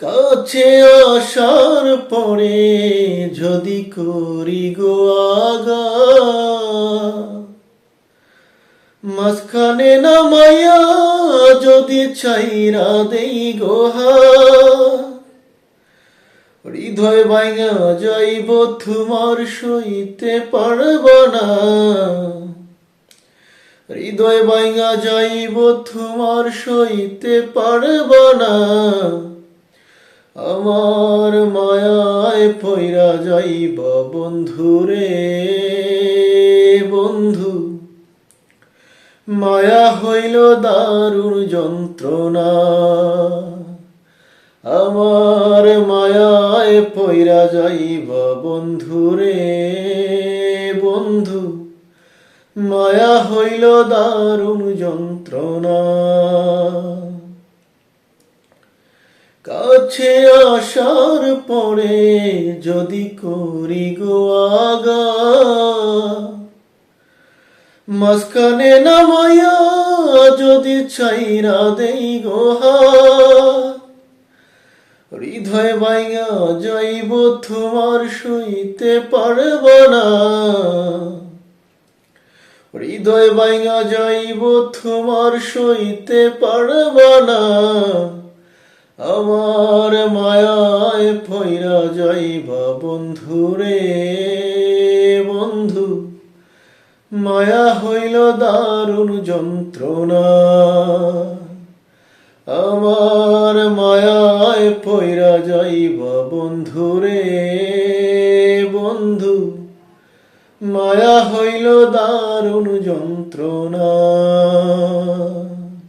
কাছে আসার পরে যদি করি গো আগা মাঝখানে নামাইয়া যদি চাইরা দেই গোহা হৃদয় ভাঙা যাইব তোমার সইতে পারব না। হৃদয় ভাঙা যাইব তোমার সইতে পারব না। আমার মায়ায় পয়রা যাইব বন্ধুরে বন্ধু। মায়া হইল দারুণ যন্ত্রণা। আমার মায়ায় পয়রা যাইব বন্ধুরে বন্ধু। মায়া হইল দারুণ যন্ত্রণা। কাছে আসার পরে যদি করি গো আগা, মাঝখানে নামাইয়া যদি চাইরা দেই গোহা হৃদয় ভাইয়া যাইব তোমার সইতে পারব না। হৃদয় ভাইয়া যাইব তোমার সইতে পারব না। আমার মায়ায় ফইরা যাইব বন্ধুরে বন্ধু। মায়া হইল দারুণ যন্ত্রণা। আমার মায়ায় পয়রা যাইব বন্ধুরে বন্ধু। মায়া হইল দারুণ যন্ত্রণা।